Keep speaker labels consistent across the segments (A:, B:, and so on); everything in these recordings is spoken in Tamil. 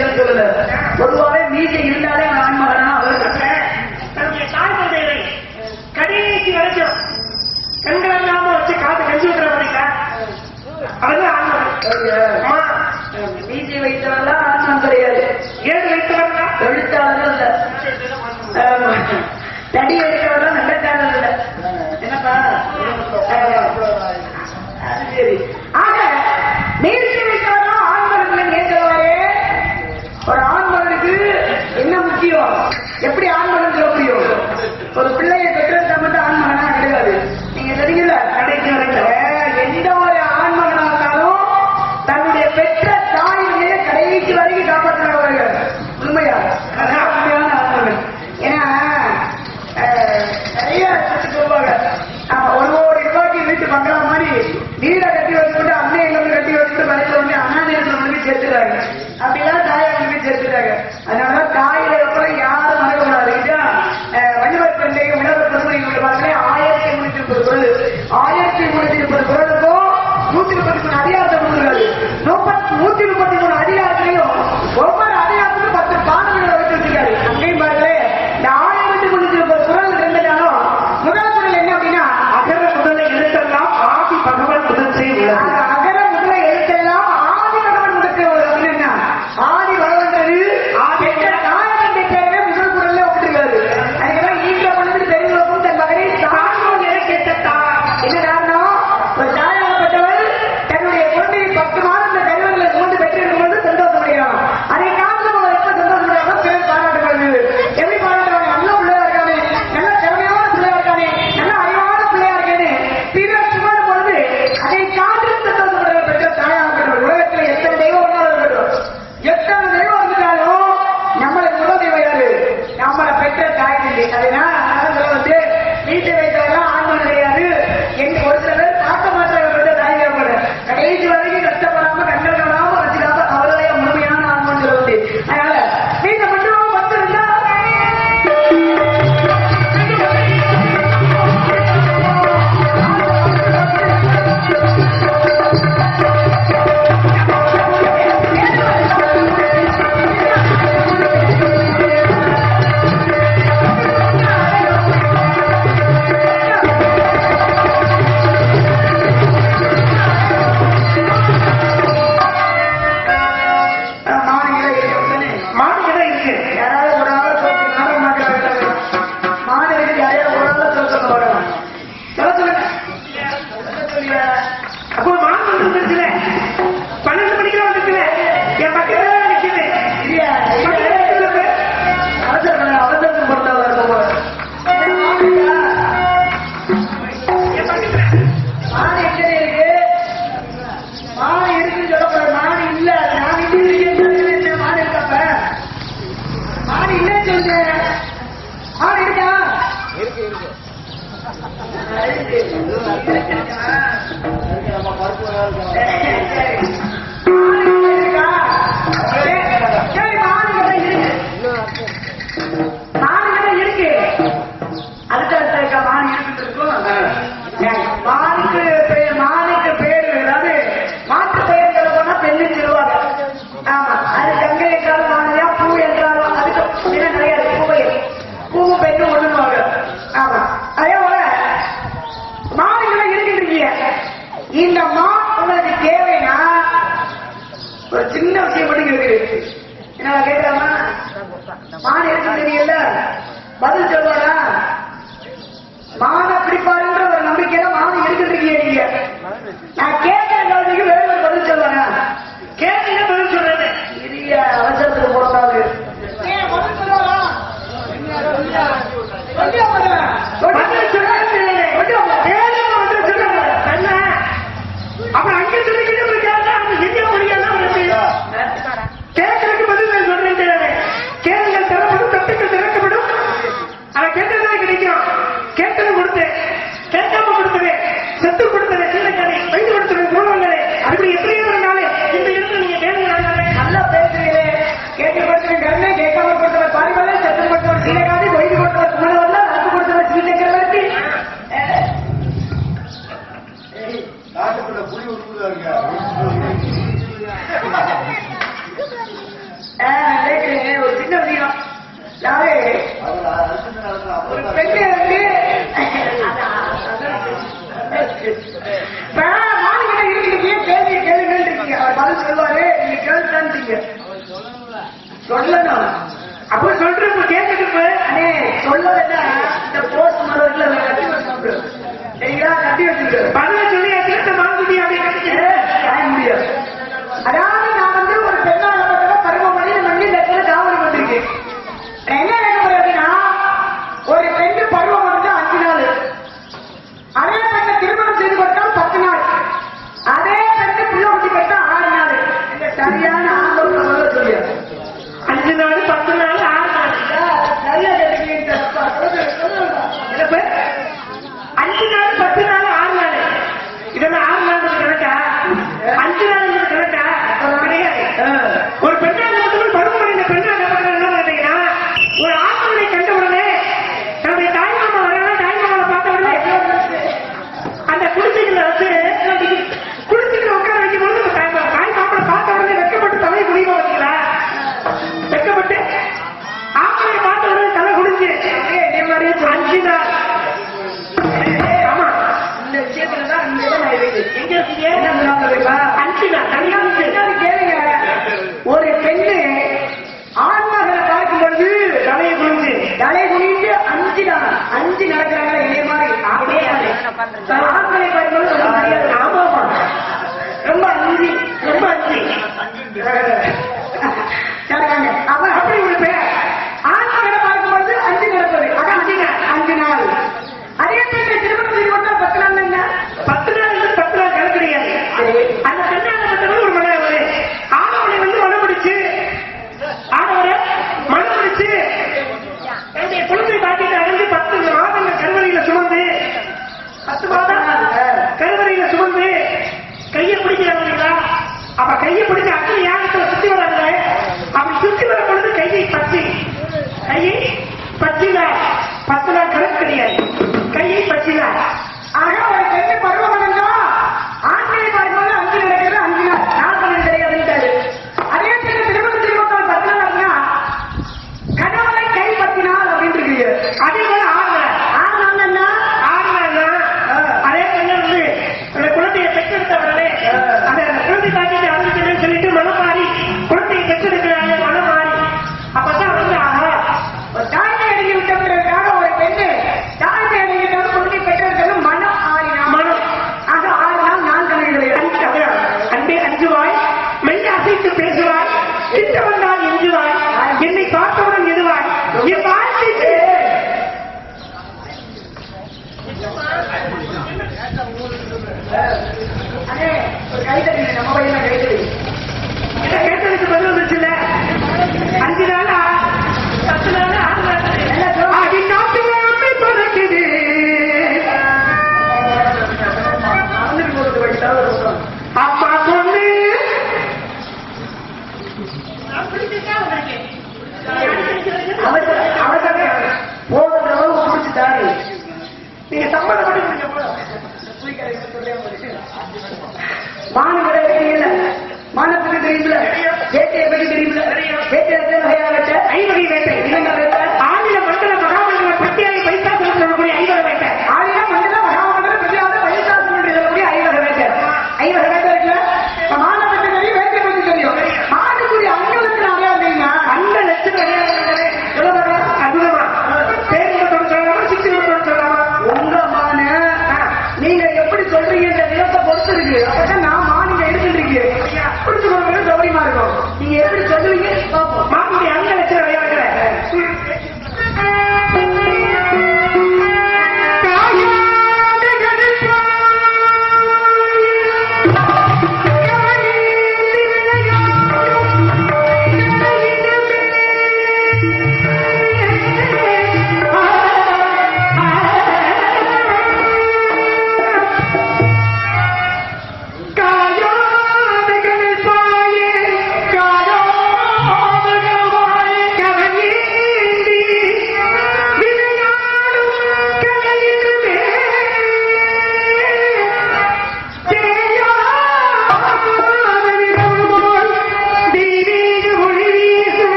A: செய்யறேன்னு சொல்லல. பொதுவாகவே மீசை இருந்தாலே ஆண் மகனா
B: தன்னுடைய தாய் தந்தைகளை கடைசி வரைக்கும் கண்கள் இல்லாம வச்சு காத்து கஞ்சி விட்டுற மாதிரிக்கா அவங்க ஆன்மகன்
A: மீசை வைத்தவெல்லாம் ஆன்மம் கிடையாது.
B: ஏது வைத்தவர்களா
A: எழுத்தாளர்கள் இல்ல. தடி வைத்தவர்கள் நல்லதாளர் இல்ல. என்னப்பா? சரி. ஆக முக்கியம் எப்படி ஆண் மனம் ஒரு பிள்ளை நம்ம பருப்பு மான் எனக்கு தெரியல பதில் சொல்வாரா மான
B: Yeah.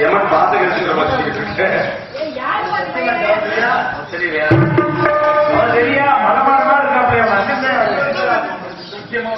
B: எமன் பார்த்து
A: கிடைச்சிட்டு வச்சுக்கிட்டு சரியா சரியா மனமானமா இருக்கா
B: முக்கியமா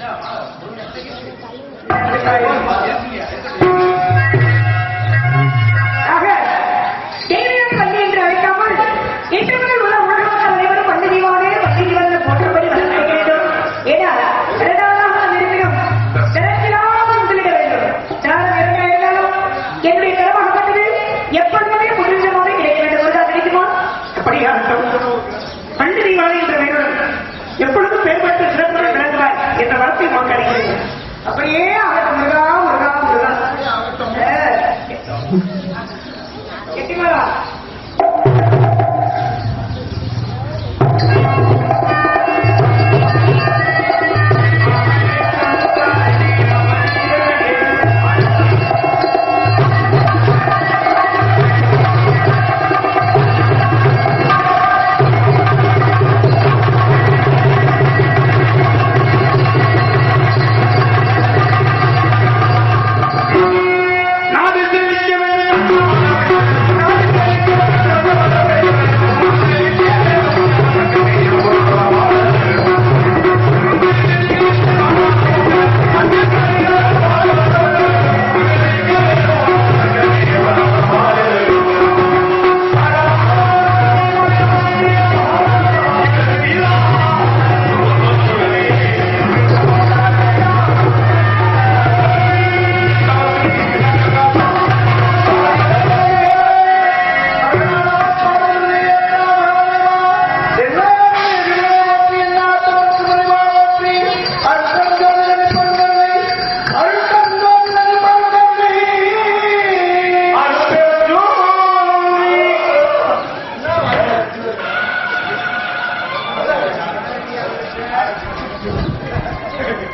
A: ஆக